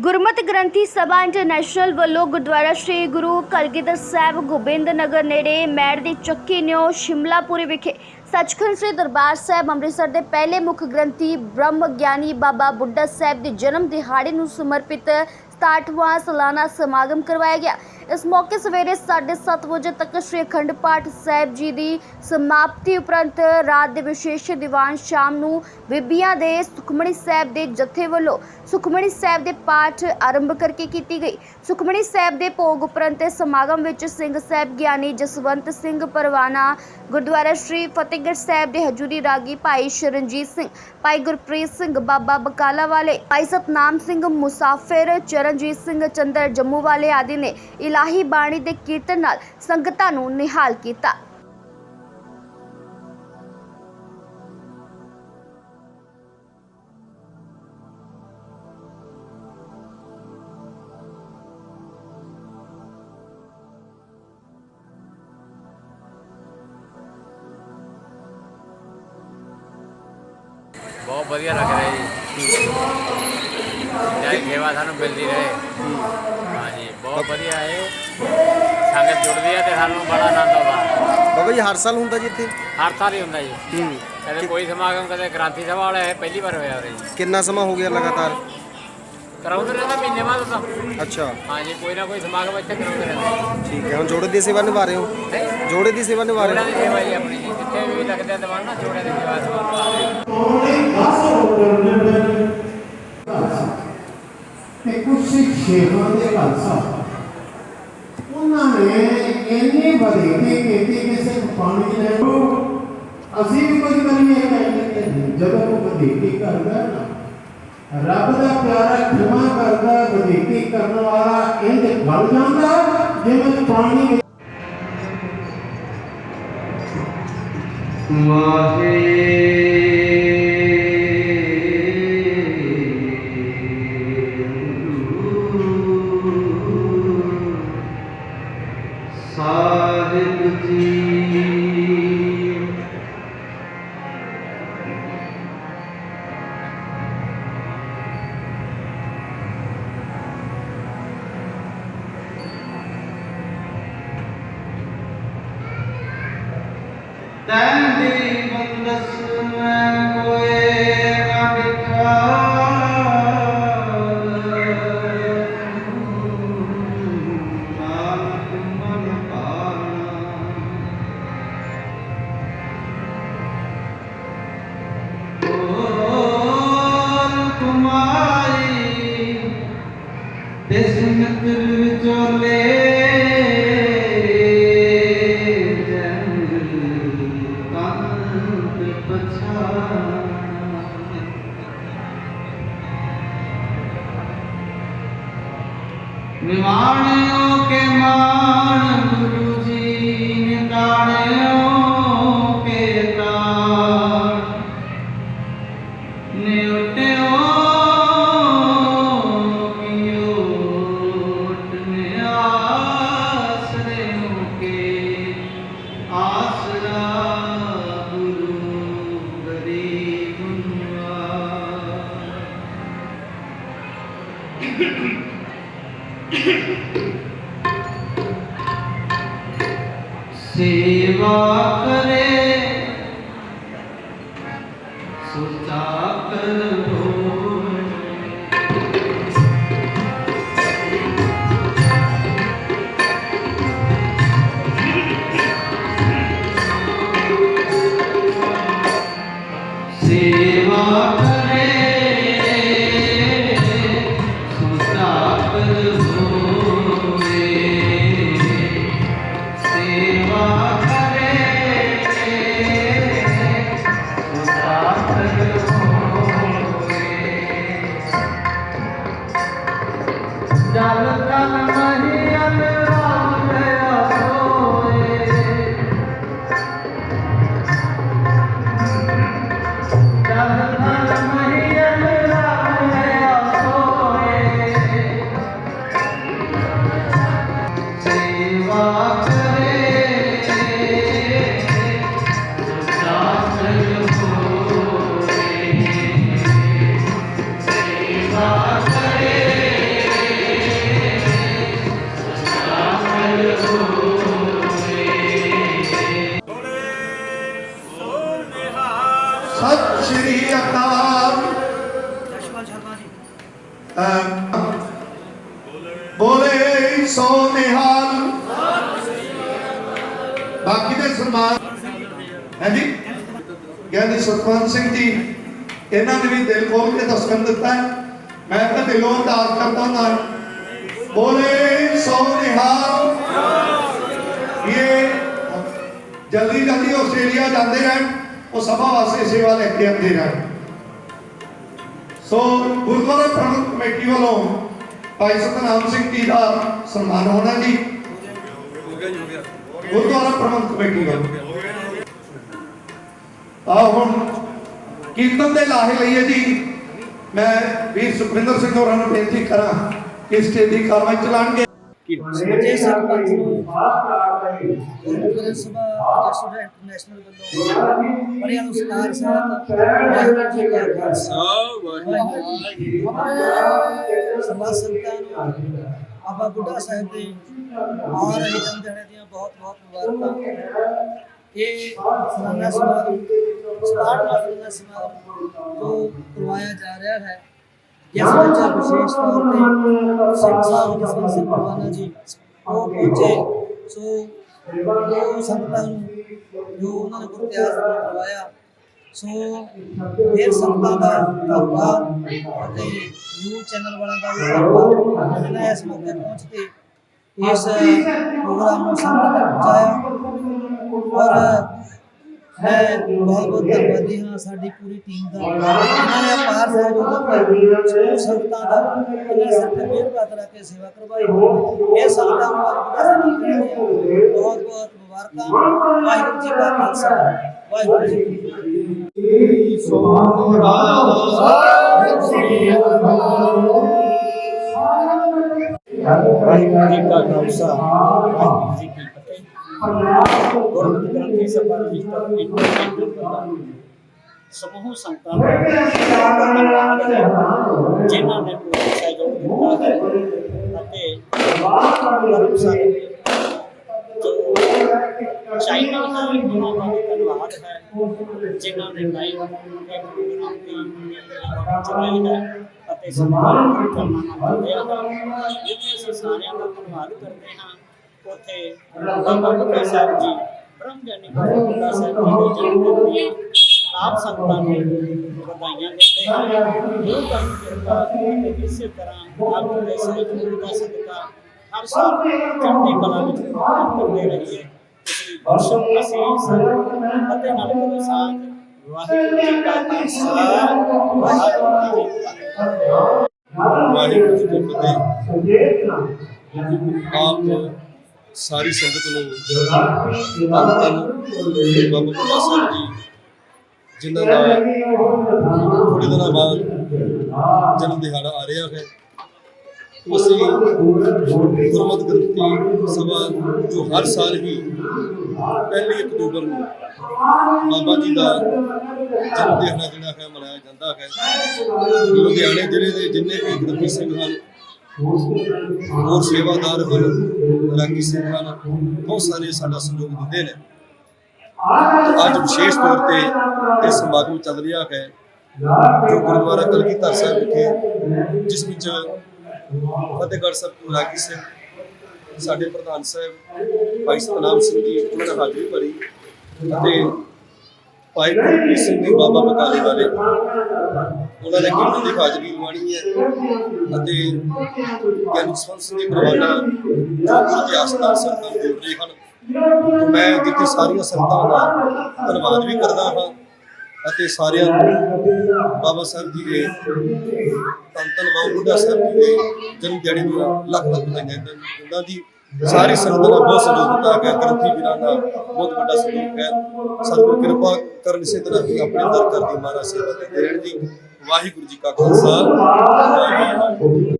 ਗੁਰਮਤਿ ਗ੍ਰੰਥੀ ਸਭਾ ਇੰਟਰਨੈਸ਼ਨਲ ਵੱਲੋਂ ਗੁਰਦੁਆਰਾ ਸ੍ਰੀ ਗੁਰੂ ਕਲਗੀਧਰ ਸਾਹਿਬ ਗੋਬਿੰਦ ਨਗਰ ਨੇੜੇ ਮੈੜ ਦੀ ਚੱਕੀ ਨਿਓ ਸ਼ਿਮਲਾਪੁਰੀ ਵਿਖੇ ਸੱਚਖੰਡ ਸ੍ਰੀ ਦਰਬਾਰ ਸਾਹਿਬ ਅੰਮ੍ਰਿਤਸਰ ਦੇ ਪਹਿਲੇ ਮੁੱਖ ਗ੍ਰੰਥੀ ਬ੍ਰਹਮ ਗਿਆਨੀ ਬਾਬਾ ਬੁੱਢਾ ਸਾਹਿਬ ਦੇ ਜਨਮ ਦਿਹਾੜੇ ਨੂੰ ਸਮਰਪਿਤ 67ਵਾਂ ਸਾਲਾਨਾ ਸਮਾਗਮ ਕਰਵਾਇਆ ਗਿਆ। ਇਸ ਮੌਕੇ ਸਵੇਰੇ 7:30 ਵਜੇ ਤੱਕ ਸ੍ਰੀ ਅਖੰਡ ਪਾਠ ਸਾਹਿਬ ਜੀ ਦੀ ਸਮਾਪਤੀ ਉਪਰੰਤ ਰਾਤ ਦੇ ਵਿਸ਼ੇਸ਼ ਦੀਵਾਨ ਸ਼ਾਮ ਨੂੰ ਬੀਬੀਆਂ ਦੇ ਸੁਖਮਣੀ ਸਾਹਿਬ ਦੇ ਜਥੇ ਵੱਲੋਂ ਸੁਖਮਣੀ ਸਾਹਿਬ ਦੇ ਪਾਠ ਆਰੰਭ ਕਰਕੇ ਕੀਤੀ ਗਈ। ਸੁਖਮਣੀ ਸਾਹਿਬ ਦੇ ਭੋਗ ਉਪਰੰਤ ਸਮਾਗਮ ਵਿੱਚ ਸਿੰਘ ਸਾਹਿਬ ਗਿਆਨੀ ਜਸਵੰਤ ਸਿੰਘ ਪਰਵਾਨਾ, ਗੁਰਦੁਆਰਾ ਸ਼੍ਰੀ ਫਤਿਹਗੜ੍ਹ ਸਾਹਿਬ ਦੇ ਹਜੂਰੀ ਰਾਗੀ ਭਾਈ ਸ਼ਰਨਜੀਤ ਸਿੰਘ, ਭਾਈ ਗੁਰਪ੍ਰੀਤ ਸਿੰਘ, ਬਾਬਾ ਬਕਾਲਾ ਵਾਲੇ, ਭਾਈ ਸਤਨਾਮ ਸਿੰਘ ਮੁਸਾਫਿਰ, ਚਰਨਜੀਤ ਸਿੰਘ ਚੰਦਰ ਜੰਮੂ ਵਾਲੇ ਆਦਿ ਨੇ ਇਲਾਹੀ ਬਾਣੀ ਦੇ ਕੀਰਤਨ ਨਾਲ ਸੰਗਤਾਂ ਨੂੰ ਨਿਹਾਲ ਕੀਤਾ। ਬਹੁਤ ਵਧੀਆ ਲੱਗ ਰਿਹਾ ਜੀ। ਜਾਈ ਸੇਵਾ ਸਾਨੂੰ ਮਿਲਦੀ ਰਹੇ। ਹਾਂਜੀ ਬਹੁਤ ਵਧੀਆ ਹੈ ਸੰਗਤ ਜੁੜਦੀ ਹੈ ਤੇ ਸਾਨੂੰ ਬੜਾ ਆਨੰਦ ਆਉਂਦਾ। ਬਾਬਾ ਜੀ ਹਰ ਸਾਲ ਹੁੰਦਾ ਜੀ ਇੱਥੇ? ਹਰ ਸਾਲ ਹੀ ਹੁੰਦਾ ਜੀ। ਹੂੰ। ਕਦੇ ਕੋਈ ਸਮਾਗਮ ਕਦੇ ਕ੍ਰਾਂਤੀ ਸਭਾ ਵਾਲਾ ਹੈ ਪਹਿਲੀ ਵਾਰ ਹੋਇਆ ਉਰੇ ਜੀ। ਕਿੰਨਾ ਸਮਾਂ ਹੋ ਗਿਆ ਲਗਾਤਾਰ? ਕਰਾਉਂਦੇ ਰਹਿੰਦੇ ਮਹੀਨੇ ਬਾਅਦ ਤਾਂ। ਅੱਛਾ। ਹਾਂਜੀ ਕੋਈ ਨਾ ਕੋਈ ਸਮਾਗਮ ਇੱਥੇ ਕਰਾਉਂਦੇ ਰਹਿੰਦੇ। ਠੀਕ ਹੈ ਹੁਣ ਜੋੜੇ ਦੀ ਸੇਵਾ ਨਿਭਾ ਰਹੇ ਹੋ? ਨਹੀਂ ਜੋੜੇ ਦੀ ਸੇਵਾ ਨਿਭਾ ਰਹੇ ਜੋੜਿਆਂ ਹੋ ਦੀ ਸੇਵਾ ਜੀ ਆਪਣੀ ਜੀ ਜਿੱਥੇ ਵੀ ਲੱਗਦੇ ਦੀਵਾਨ ਨਾ ਜੋੜਿਆਂ ਦੀ ਸੇਵਾ ਸੇਵਾ ਤੇ ਕੁਝ ਸਿੱਖ ਸ਼ੇਖਾਂ ਦੇ ਖਾਲਸਾ ਉਹਨਾਂ ਨੇ ਇੰਨੇ ਵਧੇਰੇ ਕੀਤੀ ਕਿ ਸਿਰਫ ਪਾਣੀ ਲੈ ਲਓ। ਅਸੀਂ ਵੀ ਕੁਝ ਕਰੀਏ ਕਹਿੰਦੇ ਜਦੋਂ ਉਹ ਵਧੇਰੇ ਕਰਦਾ ਨਾ ਰੱਬ ਦਾ ਪਿਆਰਾ ਖਿਮਾ ਕਰਦਾ ਵਧੇਰੇ ਕਰਨ ਵਾਲਾ ਇੰਜ ਬਲ ਜਾਂਦਾ ਜਿਵੇਂ ਪਾਣੀ ਵਿੱਚ। ਜੀ ਸ੍ਰੀ ਅਕਾਲ ਬੋਲੇ ਸੋ ਨਿਹਾਲ ਬਾਕੀ ਦੇ ਸਨਮਾਨ ਹੈ ਜੀ? ਗਿਆਨੀ ਸੁਖਵੰਤ ਸਿੰਘ ਜੀ, ਇਹਨਾਂ ਨੇ ਵੀ ਦਿਲ ਖੋਲ ਕੇ ਦਸਕਨ ਦਿੱਤਾ ਹੈ। ਮੈਂ ਤਾਂ ਦਿਲੋਂ ਅਰਦਾਸ ਕਰਦਾ ਹਾਂ। ਬੋਲੇ ਸੋ ਨਿਹਾਲ ਇਹ ਜਲਦੀ ਜਲਦੀ ਆਸਟ੍ਰੇਲੀਆ ਜਾਂਦੇ ਰਹਿਣ। ਉਹ ਸਭਾ ਵਾਸਤੇ ਸੇਵਾ ਲੈ ਕੇ ਆਉਂਦੇ ਰਹਿਣ ਸੋ ਗੁਰਦੁਆਰਾ ਪ੍ਰਬੰਧਕ ਕਮੇਟੀ ਵੱਲੋਂ ਭਾਈ ਸਤਨਾਮ ਸਿੰਘ ਜੀ ਦਾ ਸਨਮਾਨ ਹੋਣਾ ਜੀ। ਗੁਰਦੁਆਰਾ ਪ੍ਰਬੰਧਕ ਕਮੇਟੀ ਵੱਲੋਂ। ਆ ਹੁਣ ਕੀਰਤਨ ਦੇ ਲਾਹੇ ਲਈਏ ਜੀ। ਮੈਂ ਵੀਰ ਸੁਖਵਿੰਦਰ ਸਿੰਘ ਹੋਰਾਂ ਨੂੰ ਬੇਨਤੀ ਕਰਾਂ ਕਿ ਸਟੇਜ ਦੀ ਕਾਰਵਾਈ ਚਲਾਣਗੇ ਜੇ ਸਰਪੰਚ ਨੂੰ ਗੁਰਦੁਆਰਾ ਸਭਾ ਜਸੂਰਾ ਇੰਟਰਨੈਸ਼ਨਲ ਵੱਲੋਂ ਬੜਿਆਂ ਨੂੰ ਸਤਿਕਾਰ ਸਹਿਤ ਵਾਹਿਗੁਰੂ ਜੀ ਕਾ ਖਾਲਸਾ ਵਾਹਿਗੁਰੂ ਜੀ ਕੀ ਫਤਿਹ ਸਭਾ ਸੰਤਾਂ ਨੂੰ ਬਾਬਾ ਬੁੱਢਾ ਸਾਹਿਬ ਦੇ ਆ ਰਹੇ ਜਨਮ ਦਿਹਾੜੇ ਦੀਆਂ ਬਹੁਤ ਬਹੁਤ ਮੁਬਾਰਕਾਂ ਇਹ ਸਾਲਾਨਾ ਸਮਾਗਮ ਸਟਾਰਟ ਸਾਲਾਨਾ ਸਮਾਗਮ ਜੋ ਕਰਵਾਇਆ ਜਾ ਰਿਹਾ ਹੈ ਜਿਸ ਵਿੱਚ ਵਿਸ਼ੇਸ਼ ਤੌਰ ਤੇ ਸਿੰਘ ਸਾਹਿਬ ਜਸਵੰਤ ਸਿੰਘ ਪਰਵਾਨਾ ਜੀ ਉਹ ਪਹੁੰਚੇ ਸੋ ਉਹ ਸੰਗਤਾਂ ਨੂੰ ਜੋ ਉਹਨਾਂ ਨੇ ਗੁਰੂ ਇਤਿਹਾਸ ਨੂੰ ਕਰਵਾਇਆ ਸੋ ਫਿਰ ਸੰਗਤਾਂ ਦਾ ਧੰਨਵਾਦ ਅਤੇ ਨਿਊ ਚੈਨਲ ਵਾਲਿਆਂ ਦਾ ਵੀ ਧੰਨਵਾਦ ਜਿਨ੍ਹਾਂ ਨੇ ਇਸ ਮੌਕੇ ਪਹੁੰਚ ਕੇ ਇਸ ਪ੍ਰੋਗਰਾਮ ਨੂੰ ਸੰਗਤ ਤੱਕ ਪਹੁੰਚਾਇਆ ਔਰ ਮੈਂ ਬਹੁਤ ਬਹੁਤ ਧੰਨਵਾਦੀ। ਹਾਂ ਸਾਡੀ ਪੂਰੀ ਟੀਮ ਦਾ ਇਹਨਾਂ ਨੇ ਅਪਾਰ ਸਹਿਯੋਗ ਦਿੱਤਾ ਸਮੂਹ ਸੰਗਤਾਂ ਦਾ ਇਹਨਾਂ ਸਿਰ ਤੇ ਮਿਹਰ ਬਾਤ ਰੱਖ ਕੇ ਸੇਵਾ ਕਰਵਾਈ। ਇਹ ਸੰਗਤਾਂ ਨੂੰ ਅੱਜ ਦਾ ਬਹੁਤ ਬਹੁਤ ਮੁਬਾਰਕਾਂ। ਵਾਹਿਗੁਰੂ ਜੀ ਕਾ ਖਾਲਸਾ। ਵਾਹਿਗੁਰੂ ਜੀ ਕੀ ਫਤਿਹ। ਵਾਹਿਗੁਰੂ ਜੀ ਕਾ ਖਾਲਸਾ। ਵਾਹਿਗੁਰੂ ਜੀ ਕੀ ਫਤਿਹ ਗੁਰਮਤਿ ਗ੍ਰੰਥੀ ਸਭਾ ਰਜਿਸਟਰ ਇੰਟਰਨੈਸ਼ਨਲ ਦਾ ਸਮੂਹ ਸੰਤਾਂ ਦਾ ਧੰਨਵਾਦ ਹੈ ਜਿਨ੍ਹਾਂ ਨੇ ਪੂਰਾ ਸਹਿਯੋਗ ਦਿੱਤਾ ਹੈ ਅਤੇ ਧਰਮ ਸੰਘ ਜੋ ਚਾਈਨਾ ਹੈ ਉਹਨਾਂ ਦਾ ਵੀ ਧੰਨਵਾਦ ਹੈ ਜਿਨ੍ਹਾਂ ਨੇ ਲਾਈਵ ਇੱਕ ਪ੍ਰੋਗਰਾਮ ਦੀ ਚਲਾਈ ਹੈ ਅਤੇ ਸਨਮਾਨ ਕਰਨਾ ਮੰਨਦੇ ਹਾਂ ਜਿੱਥੇ ਅਸੀਂ ਸਾਰਿਆਂ ਦਾ ਧੰਨਵਾਦ ਕਰਦੇ ਹਾਂ ਉਥੇ ਬਾਬਾ ਬੁੱਢਾ ਸਾਹਿਬ ਜੀ ਬ੍ਰਹਮ ਗਿਆਨੀ ਬਾਬਾ ਬੁੱਢਾ ਸਾਹਿਬ ਜੀ ਦੇ ਜਨਮ ਦਿਨ ਦੀਆਂ ਆਪ ਸੰਗਤਾਂ ਨੂੰ ਵਧਾਈਆਂ ਦਿੰਦੇ ਹਾਂ ਗੁਰੂ ਘਰ ਦੀ ਕਿਰਪਾ ਅਤੇ ਇਸੇ ਤਰ੍ਹਾਂ ਆਪ ਦੇ ਸਹਿਯੋਗ ਦਾ ਸਦਕਾ ਹਰ ਸਾਲ ਚੜ੍ਹਦੀ ਕਲਾ ਵਿੱਚ ਪ੍ਰੋਗਰਾਮ ਕਰਦੇ ਰਹੀਏ ਪਿਛਲੀ ਵਰਸ਼ੋਂ ਅਸੀਂ ਸੰਗ ਅਤੇ ਨਾਲ ਕਰੋ ਸਾਥ ਵਾਹਿਗੁਰੂ ਜੀ ਕਾ ਸਾਰੀ ਸੰਗਤ ਨੂੰ ਧੰਨ ਧੰਨ ਬਾਬਾ ਬੁੱਢਾ ਸਾਹਿਬ ਜੀ ਜਿਨ੍ਹਾਂ ਦਾ ਥੋੜੇ ਦਿਨਾਂ ਬਾਅਦ ਜਨਮ ਦਿਹਾੜਾ ਆ ਰਿਹਾ ਹੈ, ਅਸੀਂ ਗੁਰਮਤਿ ਗ੍ਰੰਥੀ ਸਭਾ ਜੋ ਹਰ ਸਾਲ ਹੀ ਪਹਿਲੀ ਅਕਤੂਬਰ ਨੂੰ ਬਾਬਾ ਜੀ ਦਾ ਜਨਮ ਦਿਹਾੜਾ ਜਿਹੜਾ ਹੈ, ਮਨਾਇਆ ਜਾਂਦਾ ਹੈ। ਲੁਧਿਆਣੇ ਜ਼ਿਲ੍ਹੇ ਦੇ ਜਿੰਨੇ ਵੀ ਗ੍ਰੰਥੀ ਸਿੰਘ ਹਨ ਹੋਰ ਸੇਵਾਦਾਰ ਹਨ ਰਾਗੀ ਸਿੰਘ ਹਨ ਬਹੁਤ ਸਾਰੇ ਸਾਡਾ ਸਹਿਯੋਗ ਦਿੰਦੇ ਨੇ। ਅੱਜ ਵਿਸ਼ੇਸ਼ ਤੌਰ ਤੇ ਇਹ ਸਮਾਗਮ ਚੱਲ ਰਿਹਾ ਹੈ, ਜੋ ਗੁਰਦੁਆਰਾ ਕਲਗੀਧਰ ਸਾਹਿਬ ਵਿਖੇ, ਜਿਸ ਵਿੱਚ ਫਤਿਹਗੜ੍ਹ ਸਾਹਿਬ ਤੋਂ ਰਾਗੀ ਸਿੰਘ, ਸਾਡੇ ਪ੍ਰਧਾਨ ਸਾਹਿਬ, ਭਾਈ ਸਤਨਾਮ ਸਿੰਘ ਜੀ, ਉਹਨਾਂ ਨੇ ਹਾਜ਼ਰੀ ਭਰੀ ਅਤੇ ਭਾਈ ਗੁਰਪ੍ਰੀਤ ਸਿੰਘ ਜੀ, ਬਾਬਾ ਬਕਾਲੇ ਵਾਲੇ। ਉਹਨਾਂ ਨੇ ਕੀਰਤਨ ਦੀ ਹਾਜ਼ਰੀ ਲਵਾਣੀ ਹੈ ਅਤੇ ਗਿਆਨੀ ਜਸਵੰਤ ਸਿੰਘ ਜੀ ਜੋ ਗੁਰੂ ਇਤਿਹਾਸ ਨਾਲ ਨੂੰ ਜੋੜ ਰਹੇ ਹਨ। ਮੈਂ ਜਿੱਥੇ ਸਾਰੀਆਂ ਸੰਗਤਾਂ ਦਾ ਧੰਨਵਾਦ ਵੀ ਕਰਦਾ ਹਾਂ ਅਤੇ ਸਾਰਿਆਂ ਨੂੰ ਬਾਬਾ ਸਾਹਿਬ ਜੀ ਦੇ ਧੰਨ ਧੰਨ ਬਾਬਾ ਸਾਹਿਬ ਜੀ ਦੇ ਜਨਮ ਦਿਹਾੜੇ ਦੀਆਂ ਲੱਖ ਲੱਖ ਵਧਾਈਆਂ ਦਿੰਦਾ ਜੀ। ਸਾਰੀ ਸੰਗਤ ਦਾ ਬਹੁਤ ਸਹਿਯੋਗ ਦਿੱਤਾ ਗਿਆ। ਗ੍ਰੰਥੀ ਵੀਰਾਂ ਦਾ ਬਹੁਤ ਵੱਡਾ ਸਹਿਯੋਗ ਹੈ। ਸਤਿਗੁਰ ਕਿਰਪਾ ਕਰਨ ਇਸੇ ਤਰ੍ਹਾਂ ਹੀ ਆਪਣੇ ਦਰ ਕਰਦੀ ਮਹਾਰਾਜ ਸੇਵਾ ਤੇ ਰਹਿਣ ਜੀ ਵਾਹਿਗੁਰੂ ਜੀ ਕਾ ਖਾਲਸਾ।